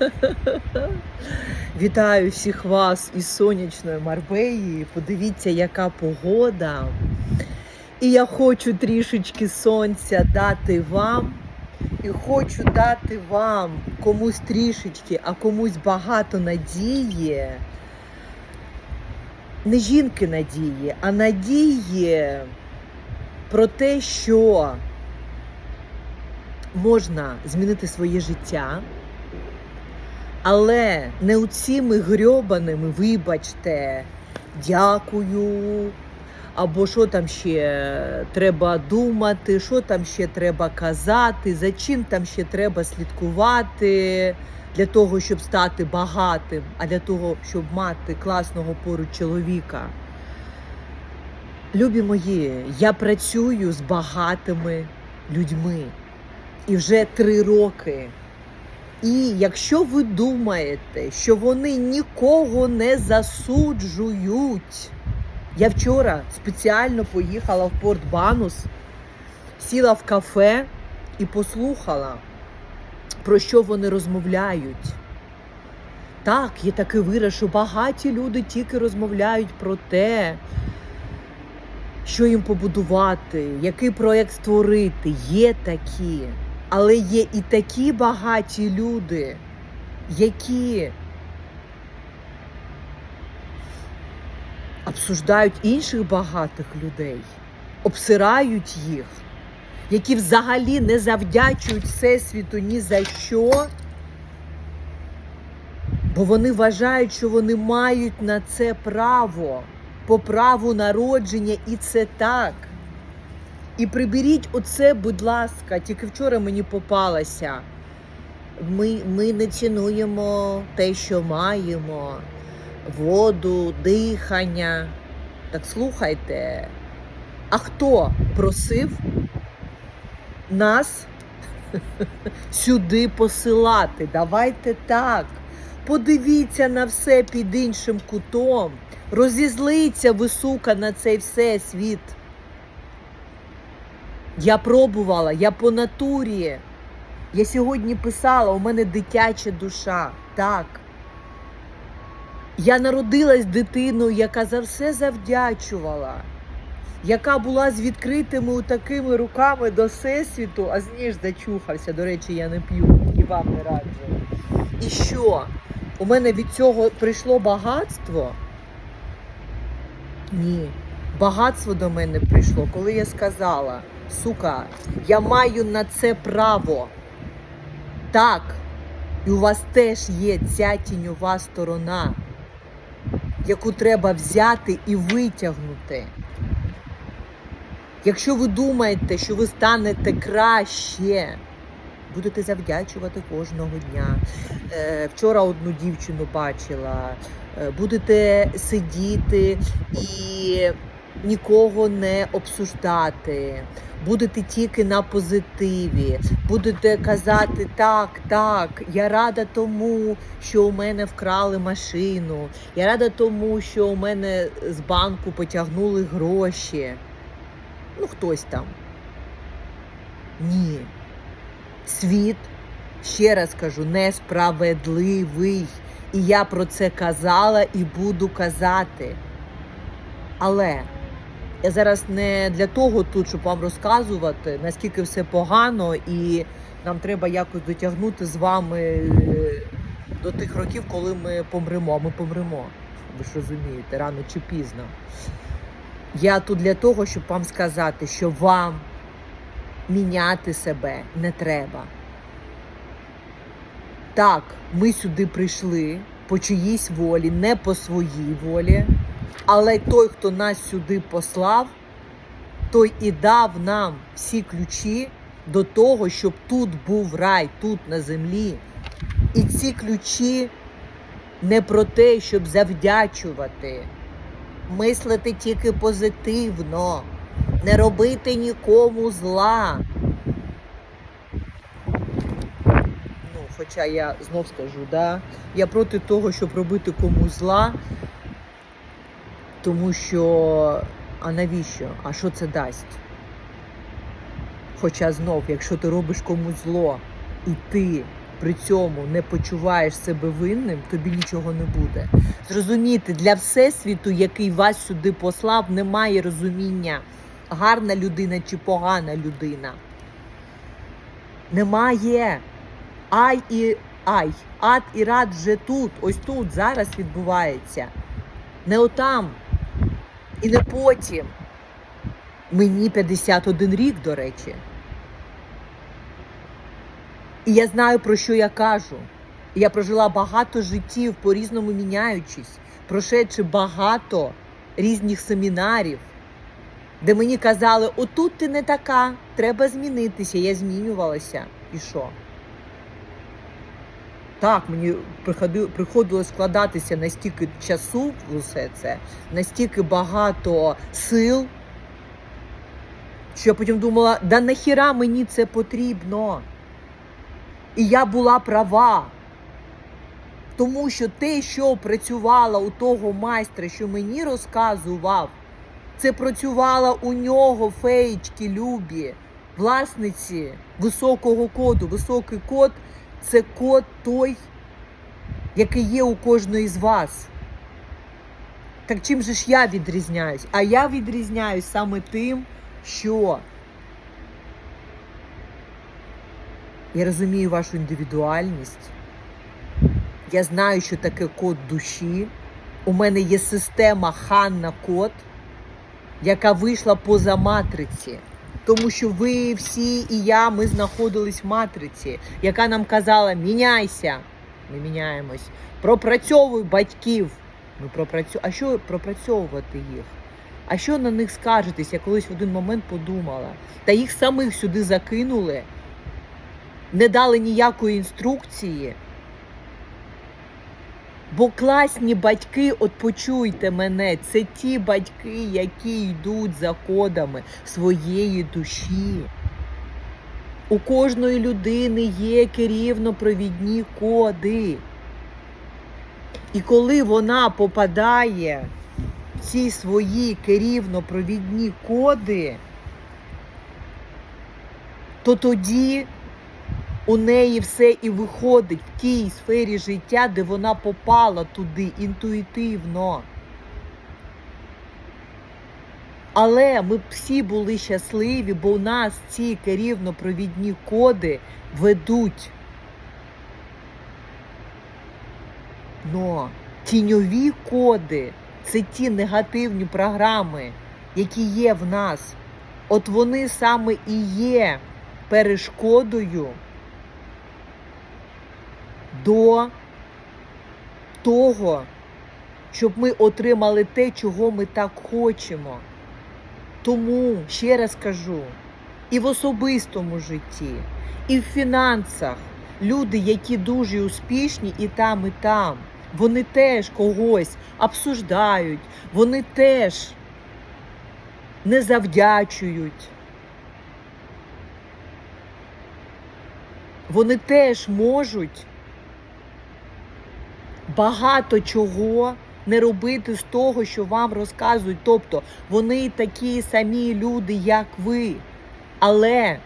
Вітаю всіх вас із сонячної Марбеї. Подивіться, яка погода. І я хочу трішечки сонця дати вам. І хочу дати вам комусь трішечки, а комусь багато надії. Не жінки надії, а надії про те, що можна змінити своє життя. Але не у цими грьобаними, вибачте, дякую, або що там ще треба думати, що там ще треба казати, за чим там ще треба слідкувати для того, щоб стати багатим, а для того, щоб мати класного поруч чоловіка. Любі мої, я працюю з багатими людьми і вже три роки. І якщо ви думаєте, що вони нікого не засуджують, я вчора спеціально поїхала в Порт Банус, сіла в кафе і послухала, про що вони розмовляють. Так, є такий вираз, що багаті люди тільки розмовляють про те, що їм побудувати, який проєкт створити. Є такі. Але є і такі багаті люди, які обсуждають інших багатих людей, обсирають їх, які взагалі не завдячують Всесвіту ні за що, бо вони вважають, що вони мають на це право, по праву народження, і це так. І приберіть оце, будь ласка, тільки вчора мені попалося. Ми, ми не цінуємо те, що маємо, воду, дихання. Так слухайте. А хто просив нас сюди посилати? Давайте так. Подивіться на все під іншим кутом. Розізлиться ви, сука, на цей всесвіт. Я пробувала, я по натурі. Я сьогодні писала, у мене дитяча душа. Так. Я народилась дитиною, яка за все завдячувала, яка була з відкритими такими руками до всесвіту, а зніж зачухався. До речі, я не п'ю і вам не раджу. І що? У мене від цього прийшло багатство? Ні. Багатство до мене прийшло, коли я сказала, сука, я маю на це право. Так, і у вас теж є ця тіньова сторона, яку треба взяти і витягнути. Якщо ви думаєте, що ви станете краще, будете завдячувати кожного дня. Е, вчора одну дівчину бачила, е, будете сидіти і нікого не обсуждати. Будете тільки на позитиві, будете казати так, так, я рада тому, що у мене вкрали машину, я рада тому, що у мене з банку потягнули гроші. Ну, хтось там. Ні. Світ, ще раз кажу, несправедливий. І я про це казала і буду казати. Але я зараз не для того тут, щоб вам розказувати, наскільки все погано, і нам треба якось дотягнути з вами е, до тих років, коли ми помремо. Ми помремо. Ви ж розумієте, рано чи пізно. Я тут для того, щоб вам сказати, що вам міняти себе не треба. Так, ми сюди прийшли по чиїсь волі, не по своїй волі. Але той, хто нас сюди послав, той і дав нам всі ключі до того, щоб тут був рай, тут на землі. І ці ключі не про те, щоб завдячувати, мислити тільки позитивно, не робити нікому зла. Ну, хоча я знов скажу, да, я проти того, щоб робити комусь зла. Тому що, а навіщо? А що це дасть? Хоча знов, якщо ти робиш комусь зло, і ти при цьому не почуваєш себе винним, тобі нічого не буде. Зрозуміти, для всесвіту, який вас сюди послав, немає розуміння, гарна людина чи погана людина. Немає. Ай і ай. Ад і рад вже тут, ось тут, зараз відбувається. Не отам. І не потім. Мені 51 рік, до речі. І я знаю, про що я кажу. Я прожила багато життів, по-різному міняючись, прошедши багато різних семінарів, де мені казали, отут ти не така, треба змінитися. Я змінювалася. І що? Так, мені приходи- приходилось складатися настільки часу усе це, настільки багато сил, що я потім думала, да нахіра мені це потрібно? І я була права. Тому що те, що працювало у того майстра, що мені розказував, це працювало у нього феєчки любі, власниці високого коду. Високий код це код той, який є у кожної з вас. Так чим же ж я відрізняюсь? А я відрізняюсь саме тим, що я розумію вашу індивідуальність. Я знаю, що таке код душі. У мене є система Ханна Код, яка вийшла поза матриці. Тому що ви всі і я ми знаходились в матриці, яка нам казала: міняйся. Ми міняємось. Пропрацьовуй батьків. Ми пропрацю... А що пропрацьовувати їх? А що на них скаржитись? Я колись в один момент подумала. Та їх самих сюди закинули, не дали ніякої інструкції. Бо класні батьки, от почуйте мене, це ті батьки, які йдуть за кодами своєї душі. У кожної людини є керівно-провідні коди. І коли вона попадає в ці свої керівно-провідні коди, то тоді у неї все і виходить в тій сфері життя, де вона попала туди інтуїтивно. Але ми всі були щасливі, бо у нас ці керівно-провідні коди ведуть. Но тіньові коди це ті негативні програми, які є в нас. От вони саме і є перешкодою до того, щоб ми отримали те, чого ми так хочемо. Тому, ще раз кажу, і в особистому житті, і в фінансах люди, які дуже успішні і там, і там, вони теж когось обсуждають, вони теж не завдячують. Вони теж можуть багато чого не робити з того, що вам розказують. Тобто вони такі самі люди, як ви. Але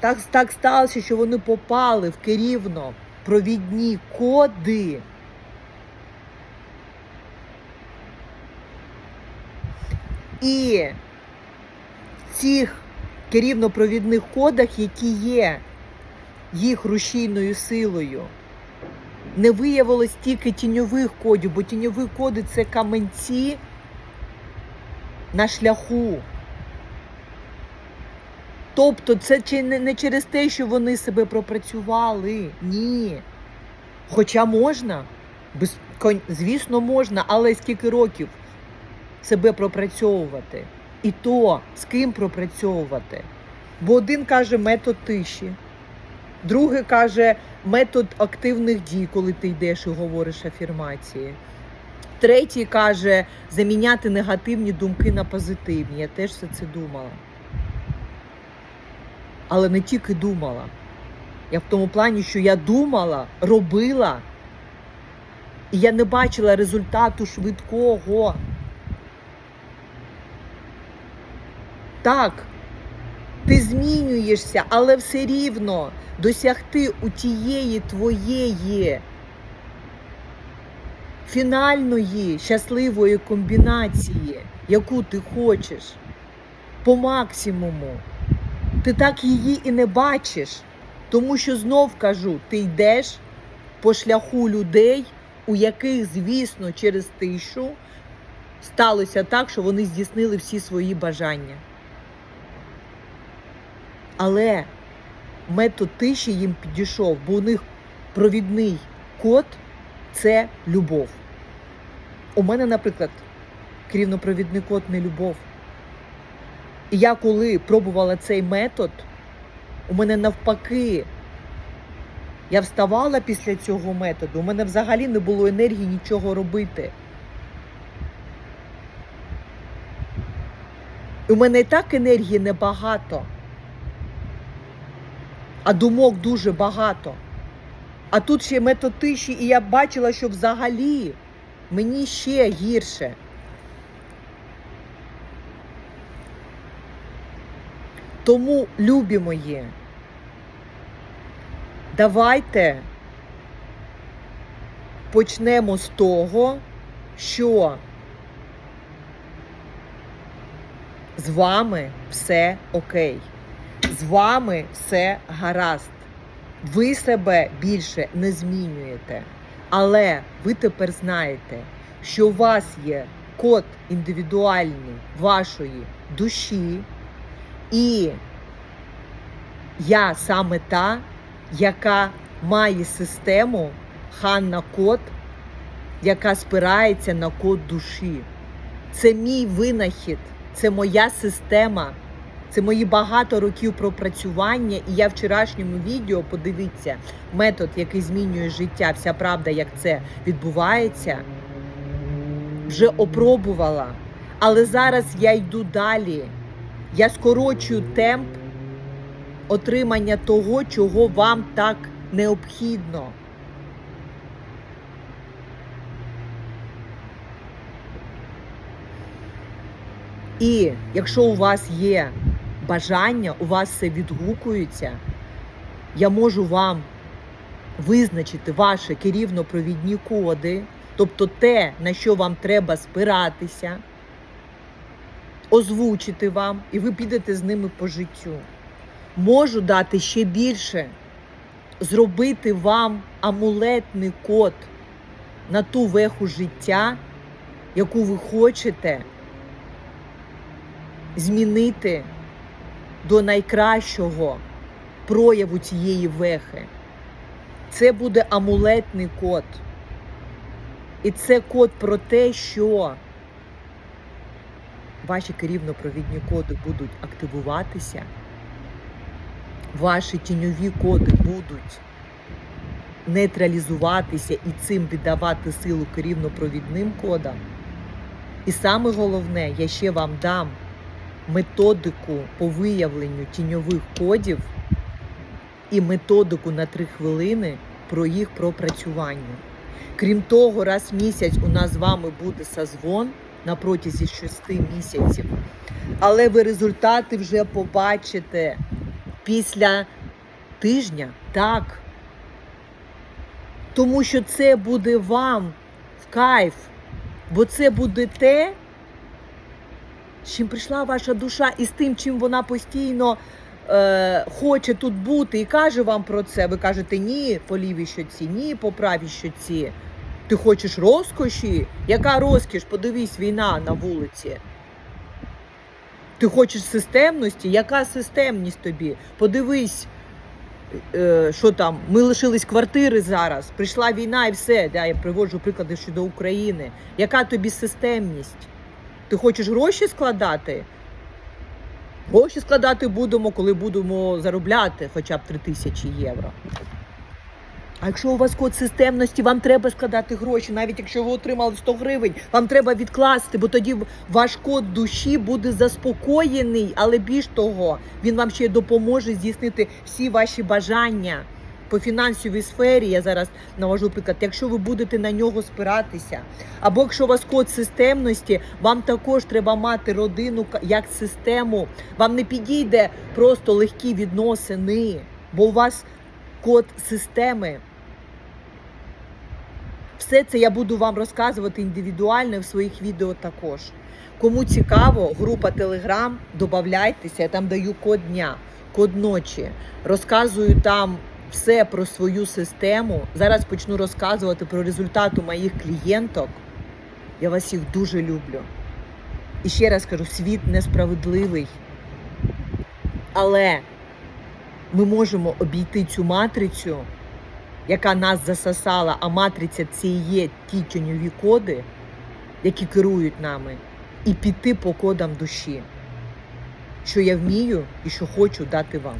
так, так сталося, що вони попали в керівно провідні коди. І в цих керівно-провідних кодах, які є їх рушійною силою, не виявилось тільки тіньових кодів, бо тіньові коди це каменці на шляху. Тобто це не через те, що вони себе пропрацювали. Ні. Хоча можна, без, звісно, можна, але скільки років себе пропрацьовувати? І то з ким пропрацьовувати? Бо один каже метод тиші, другий каже метод активних дій, коли ти йдеш і говориш афірмації. Третій каже заміняти негативні думки на позитивні. Я теж все це думала. Але не тільки думала. Я в тому плані, що я думала, робила, і я не бачила результату швидкого. Так, ти змінюєшся, але все рівно досягти у тієї твоєї фінальної щасливої комбінації, яку ти хочеш, по максимуму. Ти так її і не бачиш, тому що знов кажу, ти йдеш по шляху людей, у яких, звісно, через тишу сталося так, що вони здійснили всі свої бажання. Але метод тиші їм підійшов, бо у них провідний код це любов. У мене, наприклад, керівнопровідний код не любов. І я коли пробувала цей метод, у мене навпаки, я вставала після цього методу, у мене взагалі не було енергії нічого робити. У мене і так енергії небагато, а думок дуже багато. А тут ще метод тиші, і я бачила, що взагалі мені ще гірше. Тому, любі мої, давайте почнемо з того, що з вами все окей, з вами все гаразд. Ви себе більше не змінюєте. Але ви тепер знаєте, що у вас є код індивідуальний вашої душі, і я саме та, яка має систему Ханна Код, яка спирається на код душі. Це мій винахід, це моя система, це мої багато років пропрацювання. І я в вчорашньому відео подивіться метод, який змінює життя, вся правда, як це відбувається, вже опробувала. Але зараз я йду далі. Я скорочую темп отримання того, чого вам так необхідно. І якщо у вас є бажання, у вас все відгукується, я можу вам визначити ваші керівно-провідні коди, тобто те, на що вам треба спиратися, озвучити вам, і ви підете з ними по життю. Можу дати ще більше, зробити вам амулетний код на ту веху життя, яку ви хочете змінити до найкращого прояву цієї вехи. Це буде амулетний код. І це код про те, що ваші керівно-провідні коди будуть активуватися, ваші тіньові коди будуть нейтралізуватися і цим віддавати силу керівно-провідним кодам. І саме головне, я ще вам дам методику по виявленню тіньових кодів і методику на три хвилини про їх пропрацювання. Крім того, раз в місяць у нас з вами буде созвон на протязі 6 місяців. Але ви результати вже побачите після тижня, так. Тому що це буде вам в кайф, бо це буде те, чим прийшла ваша душа, і з тим, чим вона постійно е, хоче тут бути і каже вам про це. Ви кажете ні по лівій щоці, ні по правій щоці. Ти хочеш розкоші? Яка розкіш? Подивись, війна на вулиці. Ти хочеш системності? Яка системність тобі? Подивись, е, що там, ми лишились квартири зараз, прийшла війна і все. Да, я приводжу приклади щодо України. Яка тобі системність? Ти хочеш гроші складати? Гроші складати будемо, коли будемо заробляти хоча б 3 тисячі євро. А якщо у вас код системності, вам треба складати гроші, навіть якщо ви отримали 100 гривень, вам треба відкласти, бо тоді ваш код душі буде заспокоєний, але більш того, він вам ще й допоможе здійснити всі ваші бажання по фінансовій сфері. Я зараз навожу приклад. Якщо ви будете на нього спиратися, або якщо у вас код системності, вам також треба мати родину як систему. Вам не підійде просто легкі відносини, бо у вас код системи. Все це я буду вам розказувати індивідуально в своїх відео також. Кому цікаво, група Telegram, додавайтеся, я там даю код дня, код ночі. Розказую там все про свою систему. Зараз почну розказувати про результати моїх клієнток. Я вас всіх дуже люблю. І ще раз кажу: світ несправедливий. Але ми можемо обійти цю матрицю, яка нас засосала, а матриця це і є ті тіньові коди, які керують нами, і піти по кодам душі, що я вмію і що хочу дати вам.